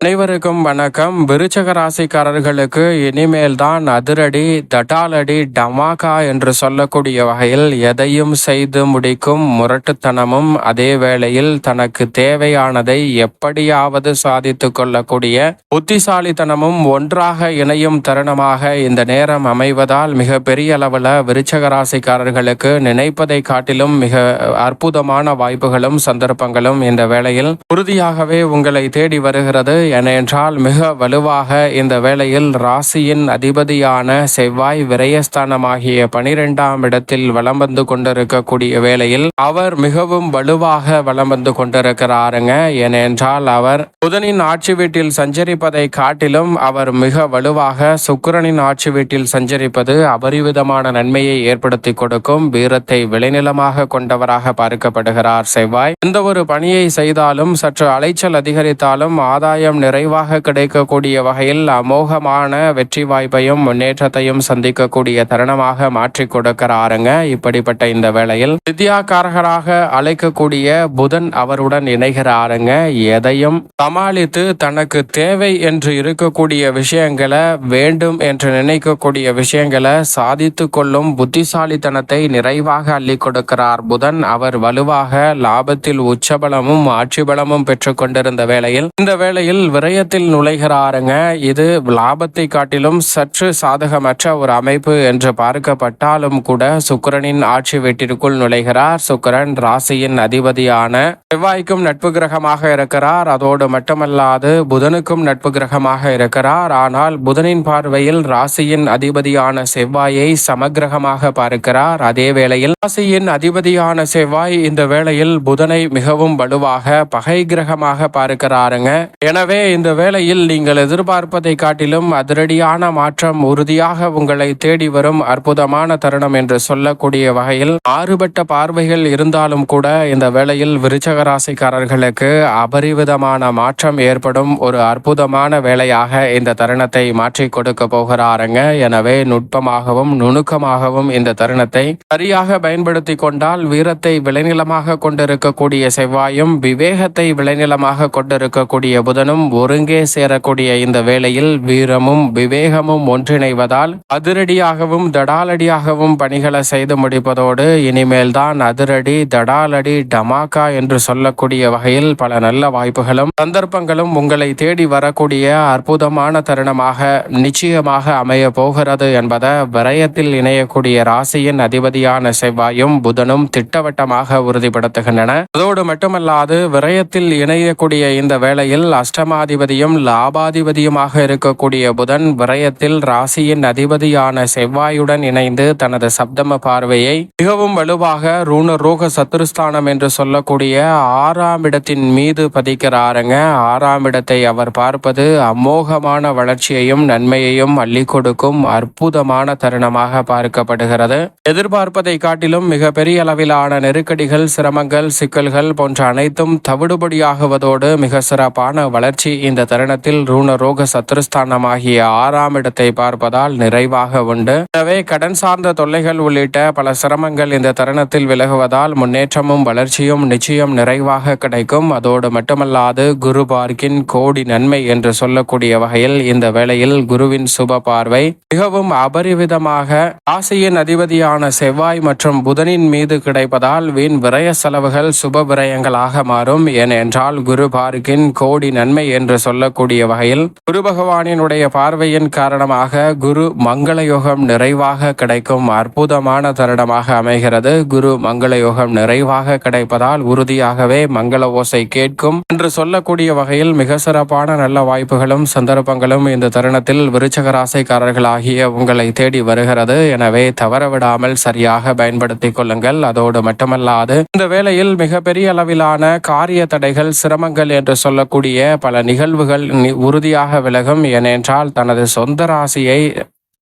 அனைவருக்கும் வணக்கம். விருச்சக ராசிக்காரர்களுக்கு இனிமேல் தான் அதிரடி தட்டாலடி டமாகா என்று சொல்லக்கூடிய வகையில் எதையும் செய்து முடிக்கும் முரட்டுத்தனமும் அதே வேளையில் தனக்கு தேவையானதை எப்படியாவது சாதித்து கொள்ளக்கூடிய புத்திசாலித்தனமும் ஒன்றாக இணையும் தருணமாக இந்த நேரம் அமைவதால் மிக பெரிய அளவில் விருச்சக ராசிக்காரர்களுக்கு நினைப்பதை காட்டிலும் மிக அற்புதமான வாய்ப்புகளும் சந்தர்ப்பங்களும் இந்த வேளையில் உறுதியாகவே உங்களை தேடி வருகிறது. ஏனென்றால் மிக வலுவாக இந்த வேளையில் ராசியின் அதிபதியான செவ்வாய் விரயஸ்தானமாகிய பனிரெண்டாம் இடத்தில் வலம் வந்து கொண்டிருக்கக்கூடிய வேளையில் அவர் மிகவும் வலுவாக வலம் வந்து கொண்டிருக்கிறாருங்க. ஏனென்றால் அவர் புதனின் ஆட்சி வீட்டில் சஞ்சரிப்பதை காட்டிலும் அவர் மிக வலுவாக சுக்கிரனின் ஆட்சி வீட்டில் சஞ்சரிப்பது அபரிவிதமான நன்மையை ஏற்படுத்தி கொடுக்கும். வீரத்தை விளைநிலமாக கொண்டவராக பார்க்கப்படுகிறார் செவ்வாய். எந்த ஒரு பணியை செய்தாலும் சற்று அலைச்சல் அதிகரித்தாலும் ஆதாயம் நிறைவாக கிடைக்கக்கூடிய வகையில் அமோகமான வெற்றி வாய்ப்பையும் முன்னேற்றத்தையும் சந்திக்கக்கூடிய தருணமாக மாற்றி கொடுக்கிறாருங்க. இப்படிப்பட்ட இந்த வேளையில் வித்யாகாரகராக அழைக்கக்கூடிய புதன் அவருடன் இணைகிறாருங்க. எதையும் சமாளித்து தனக்கு தேவை என்று இருக்கக்கூடிய விஷயங்களை வேண்டும் என்று நினைக்கக்கூடிய விஷயங்களை சாதித்து கொள்ளும் புத்திசாலித்தனத்தை நிறைவாக அள்ளி கொடுக்கிறார் புதன். அவர் வலுவாக லாபத்தில் உச்சபலமும் ஆட்சி பலமும் பெற்று கொண்டிருந்த வேளையில் இந்த வேளையில் விரயத்தில் நுழைகிறாருங்க. இது லாபத்தை காட்டிலும் சற்று சாதகமற்ற ஒரு அமைப்பு என்று பார்க்கப்பட்டாலும் கூட சுக்கிரனின் ஆட்சி வீட்டிற்குள் நுழைகிறார். சுக்கிரன் ராசியின் அதிபதியான செவ்வாய்க்கும் நட்பு கிரகமாக இருக்கிறார். அதோடு மட்டுமல்லாது புதனுக்கும் நட்பு கிரகமாக இருக்கிறார். ஆனால் புதனின் பார்வையில் ராசியின் அதிபதியான செவ்வாயை சமகிரகமாக பார்க்கிறார். அதே வேளையில் ராசியின் அதிபதியான செவ்வாய் இந்த வேளையில் புதனை மிகவும் வலுவாக பகை கிரகமாக பார்க்கிறாருங்க. எனவே இந்த வேளையில் நீங்கள் எதிர்பார்ப்பதை காட்டிலும் அதிரடியான மாற்றம் உறுதியாக உங்களை தேடி வரும் அற்புதமான தருணம் என்று சொல்லக்கூடிய வகையில் மாறுபட்ட பார்வைகள் இருந்தாலும் கூட இந்த வேளையில் விருச்சக ராசிக்காரர்களுக்கு அபரிவிதமான மாற்றம் ஏற்படும் ஒரு அற்புதமான வேலையாக இந்த தருணத்தை மாற்றி கொடுக்க போகிறாருங்க. எனவே நுட்பமாகவும் நுணுக்கமாகவும் இந்த தருணத்தை சரியாக பயன்படுத்தி கொண்டால் வீரத்தை விளைநிலமாக கொண்டிருக்கக்கூடிய செவ்வாயும் விவேகத்தை விளைநிலமாக கொண்டிருக்கக்கூடிய புதனும் ஒருங்கே சேரக்கூடிய இந்த வேளையில் வீரமும் விவேகமும் ஒன்றிணைவதால் அதிரடியாகவும் தடாலடியாகவும் பணிகளை செய்து முடிப்பதோடு இனிமேல் தான் அதிரடி தடாலடி டமாக்கா என்று சொல்லக்கூடிய வகையில் பல நல்ல வாய்ப்புகளும் சந்தர்ப்பங்களும் உங்களை தேடி வரக்கூடிய அற்புதமான தருணமாக நிச்சயமாக அமைய போகிறது என்பதை விரயத்தில் இணையக்கூடிய ராசியின் அதிபதியான செவ்வாயும் புதனும் திட்டவட்டமாக உறுதிப்படுத்துகின்றன. அதோடு மட்டுமல்லாது விரயத்தில் இணையக்கூடிய இந்த வேளையில் அஷ்டமாதிபதியும் லாபாதிபதியுமாக இருக்கக்கூடிய புதன் விரயத்தில் ராசியின் அதிபதியான செவ்வாயுடன் இணைந்து தனது சப்தம பார்வையை மிகவும் வலுவாக ரூண ரோக சத்துருஸ்தானம் என்று சொல்லக்கூடிய ஆறாம் இடத்தின் மீது பதிக்கிறாருங்க. ஆறாம் இடத்தை அவர் பார்ப்பது அமோகமான வளர்ச்சியையும் நன்மையையும் அள்ளி கொடுக்கும் அற்புதமான தருணமாக பார்க்கப்படுகிறது. எதிர்பார்ப்பதை காட்டிலும் மிக பெரிய அளவிலான நெருக்கடிகள் சிரமங்கள் சிக்கல்கள் போன்ற அனைத்தும் தவிடுபடியாகுவதோடு மிக சிறப்பான வளர்ச்சி இந்த தருணத்தில் ரூண ரோக சத்துருஸ்தானமாகிய ஆறாம் இடத்தை பார்ப்பதால் நிறைவாக உண்டு. எனவே கடன் சார்ந்த தொல்லைகள் உள்ளிட்ட பல சிரமங்கள் இந்த தருணத்தில் விலகுவதால் முன்னேற்றமும் வளர்ச்சியும் நிச்சயம் நிறைவாக கிடைக்கும். அதோடு மட்டுமல்லாது குரு பார்க்கின் கோடி நன்மை என்று சொல்லக்கூடிய வகையில் இந்த வேளையில் குருவின் சுப பார்வை மிகவும் அபரிவிதமாக ராசியின் அதிபதியான செவ்வாய் மற்றும் புதனின் மீது கிடைப்பதால் வீண் விரய செலவுகள் சுப விரயங்களாக மாறும். ஏனென்றால் குரு பார்க்கின் கோடி நன்மை என்று சொல்லக்கூடிய வகையில் குரு பகவானினுடைய பார்வையின் காரணமாக குரு மங்கள யோகம் நிறைவாக கிடைக்கும் அற்புதமான தருணமாக அமைகிறது. குரு மங்கள யோகம் நிறைவாக கிடைப்பதால் உறுதியாகவே மங்கள ஓசை கேட்கும். என்று சொல்லக்கூடிய வகையில் மிக சிறப்பான நல்ல வாய்ப்புகளும் சந்தர்ப்பங்களும் இந்த தருணத்தில் விருச்சக ராசிக்காரர்களாகிய உங்களை தேடி வருகிறது. எனவே தவறவிடாமல் சரியாக பயன்படுத்திக் கொள்ளுங்கள். அதோடு மட்டுமல்லாது இந்த வேளையில் மிகப்பெரிய அளவிலான காரிய தடைகள் சிரமங்கள் என்று சொல்லக்கூடிய பல நிகழ்வுகள் உறுதியாக விலகும் ஏனென்றால் தனது சொந்த ராசியை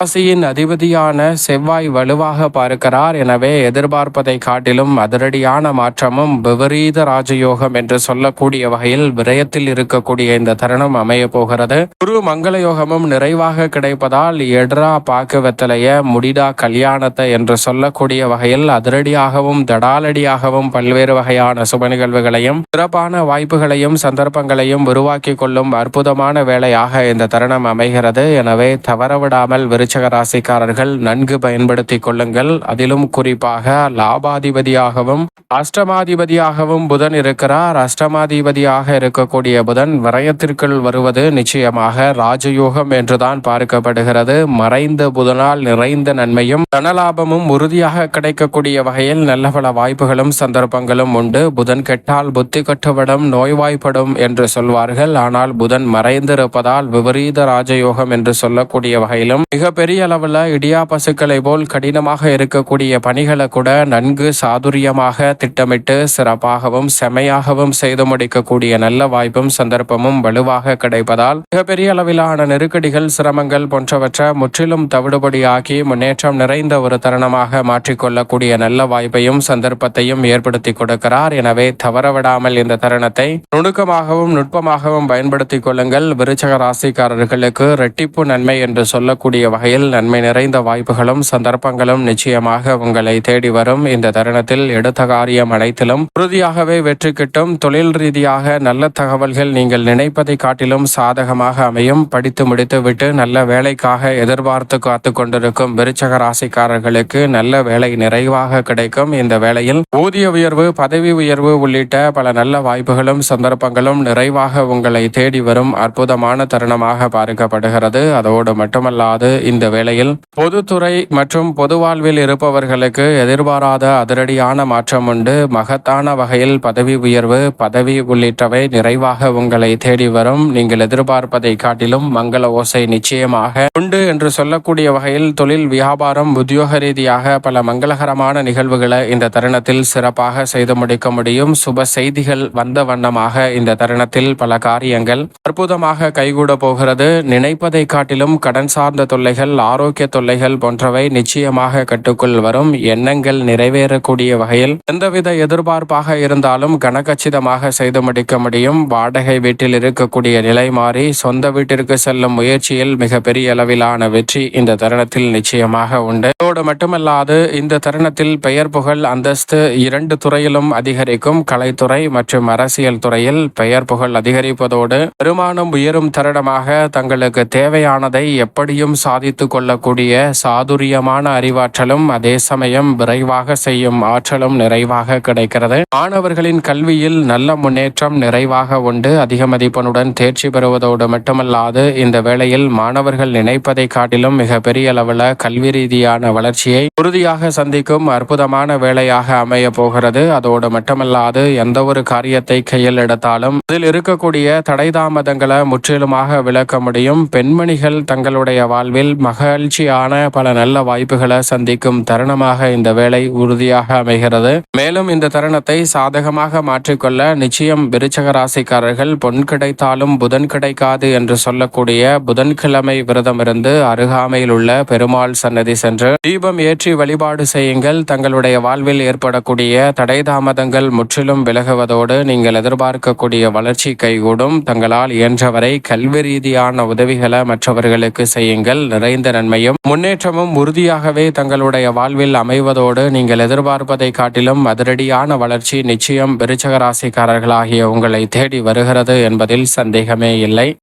ராசியின் அதிபதியான செவ்வாய் வலுவாக பார்க்கிறார். எனவே எதிர்பார்ப்பதை காட்டிலும் அதிரடியான மாற்றமும் விபரீத ராஜயோகம் என்று சொல்லக்கூடிய வகையில் விரயத்தில் இருக்கக்கூடிய இந்த தருணம் அமைய போகிறது. குரு மங்கள யோகமும் நிறைவாக கிடைப்பதால் எட்ரா பாக்கு வெத்தலைய முடிடா கல்யாணத்தை என்று சொல்லக்கூடிய வகையில் அதிரடியாகவும் தடாலடியாகவும் பல்வேறு வகையான சுப நிகழ்வுகளையும் சிறப்பான வாய்ப்புகளையும் சந்தர்ப்பங்களையும் உருவாக்கி கொள்ளும் அற்புதமான வேலையாக இந்த தருணம் அமைகிறது. எனவே தவறவிடாமல் விருச்சக ராசிக்காரர்கள் நன்கு பயன்படுத்திக் கொள்ளுங்கள். அதிலும் குறிப்பாக லாபாதிபதியாகவும் அஷ்டமாதிபதியாகவும் புதன் இருக்கிறார். அஷ்டமாதிபதியாக இருக்கக்கூடிய புதன் விரயத்திற்குள் வருவது நிச்சயமாக ராஜயோகம் என்றுதான் பார்க்கப்படுகிறது. மறைந்த புதனால் நிறைந்த நன்மையும் தனலாபமும் உறுதியாக கிடைக்கக்கூடிய வகையில் நல்ல பல வாய்ப்புகளும் சந்தர்ப்பங்களும் உண்டு. புதன் கெட்டால் புத்தி கட்டுவிடும் நோய்வாய்ப்படும் என்று சொல்வார்கள். ஆனால் புதன் மறைந்திருப்பதால் விபரீத ராஜயோகம் என்று சொல்லக்கூடிய வகையிலும் மிக பெரிய அளவில் இடியா பசுக்களை போல் கடினமாக இருக்கக்கூடிய பணிகளை கூட நன்கு சாதுரியமாக திட்டமிட்டு சிறப்பாகவும் செமையாகவும் செய்து முடிக்கக்கூடிய நல்ல வாய்ப்பும் சந்தர்ப்பமும் வலுவாக கிடைப்பதால் மிகப்பெரிய அளவிலான நெருக்கடிகள் சிரமங்கள் போன்றவற்றை முற்றிலும் தவிடுபடியாக்கி முன்னேற்றம் நிறைந்த ஒரு தருணமாக மாற்றிக்கொள்ளக்கூடிய நல்ல வாய்ப்பையும் சந்தர்ப்பத்தையும் ஏற்படுத்தி கொடுக்கிறார். எனவே தவறவிடாமல் இந்த தருணத்தை நுணுக்கமாகவும் நுட்பமாகவும் பயன்படுத்திக் கொள்ளுங்கள். விருச்சக ராசிக்காரர்களுக்கு ரெட்டிப்பு நன்மை என்று சொல்லக்கூடிய வகை வகையில் நன்மை நிறைந்த வாய்ப்புகளும் சந்தர்ப்பங்களும் நிச்சயமாக உங்களை தேடி வரும். இந்த தருணத்தில் எடுத்த காரியம் அனைத்திலும் உறுதியாகவே வெற்றி கிட்டும். தொழில் ரீதியாக நல்ல தகவல்கள் நீங்கள் நினைப்பதை காட்டிலும் சாதகமாக அமையும். படித்து முடித்துவிட்டு நல்ல வேலைக்காக எதிர்பார்த்து காத்து கொண்டிருக்கும் விருச்சக ராசிக்காரர்களுக்கு நல்ல வேலை நிறைவாக கிடைக்கும். இந்த வேளையில் ஊதிய உயர்வு பதவி உயர்வு உள்ளிட்ட பல நல்ல வாய்ப்புகளும் சந்தர்ப்பங்களும் நிறைவாக உங்களை தேடி வரும். அற்புதமான தருணமாக பார்க்கப்படுகிறது அதோடு மட்டுமல்லாது இந்த வேளையில் பொதுத்துறை மற்றும் பொது வாழ்வில் இருப்பவர்களுக்கு எதிர்பாராத அதிரடியான மாற்றம் உண்டு. மகத்தான வகையில் பதவி உயர்வு பதவி உள்ளிட்டவை நிறைவாக உங்களை தேடி வரும். நீங்கள் எதிர்பார்ப்பதை காட்டிலும் மங்கள ஓசை நிச்சயமாக உண்டு என்று சொல்லக்கூடிய வகையில் தொழில் வியாபாரம் உத்தியோக ரீதியாக பல மங்களகரமான நிகழ்வுகளை இந்த தருணத்தில் சிறப்பாக செய்து முடிக்க முடியும். சுப செய்திகள் வந்த வண்ணமாக இந்த தருணத்தில் பல காரியங்கள் அற்புதமாக கைகூட போகிறது. நினைப்பதை காட்டிலும் கடன் சார்ந்த தொல்லைகள் ஆரோக்கிய தொல்லைகள் போன்றவை நிச்சயமாக கட்டுக்குள் வரும். எண்ணங்கள் நிறைவேறக்கூடிய வகையில் எந்தவித எதிர்பார்ப்பாக இருந்தாலும் கனகச்சிதமாக செய்து முடிக்க முடியும். வாடகை வீட்டில் இருக்கக்கூடிய நிலை மாறி சொந்த வீட்டிற்கு செல்லும் முயற்சியில் மிக பெரிய அளவிலான வெற்றி இந்த தருணத்தில் நிச்சயமாக உண்டு. இதோடு மட்டுமல்லாது இந்த தருணத்தில் பெயர் புகழ் அந்தஸ்து இரண்டு துறையிலும் அதிகரிக்கும். கலைத்துறை மற்றும் அரசியல் துறையில் பெயர் புகழ் அதிகரிப்பதோடு வருமானம் உயரும் தருணமாக தங்களுக்கு தேவையானதை எப்படியும் சாதி சம்பாதித்து கொள்ளக்கூடிய சாதுரியமான அறிவாற்றலும் அதே சமயம் விரைவாக செய்யும் ஆற்றலும் நிறைவாக கிடைக்கிறது. மாணவர்களின் கல்வியில் நல்ல முன்னேற்றம் நிறைவாக உண்டு. அதிக மதிப்பெண்ணுடன் தேர்ச்சி பெறுவதோடு மட்டுமல்லாது இந்த வேளையில் மாணவர்கள் நினைப்பதை காட்டிலும் மிக பெரிய அளவில் கல்வி ரீதியான வளர்ச்சியை உறுதியாக சந்திக்கும் அற்புதமான வேலையாக அமைய போகிறது. அதோடு மட்டுமல்லாது எந்த ஒரு காரியத்தை கையில் எடுத்தாலும் அதில் இருக்கக்கூடிய தடை தாமதங்களை முற்றிலுமாக விளக்க முடியும். பெண்மணிகள் தங்களுடைய வாழ்வில் மகிழ்ச்சியான பல நல்ல வாய்ப்புகளை சந்திக்கும் தருணமாக இந்த வேலை உறுதியாக அமைகிறது. மேலும் இந்த தருணத்தை சாதகமாக மாற்றிக்கொள்ள நிச்சயம் விருச்சக ராசிக்காரர்கள் பொன் கிடைத்தாலும் புதன் கிடைக்காது என்று சொல்லக்கூடிய புதன்கிழமை விரதம் இருந்து அருகாமையில் உள்ள பெருமாள் சன்னதி சென்று தீபம் ஏற்றி வழிபாடு செய்யுங்கள். தங்களுடைய வாழ்வில் ஏற்படக்கூடிய தடை தாமதங்கள் முற்றிலும் விலகுவதோடு நீங்கள் எதிர்பார்க்கக்கூடிய வளர்ச்சி கைகூடும். தங்களால் இயன்றவரை கல்வி ரீதியான உதவிகளை மற்றவர்களுக்கு செய்யுங்கள். நிறைந்த நன்மையும் முன்னேற்றமும் உறுதியாகவே தங்களுடைய வாழ்வில் அமைவதோடு நீங்கள் எதிர்பார்ப்பதை காட்டிலும் அதிரடியான வளர்ச்சி நிச்சயம் விருச்சகராசிக்காரர்களாகிய உங்களை தேடி வருகிறது என்பதில் சந்தேகமே இல்லை.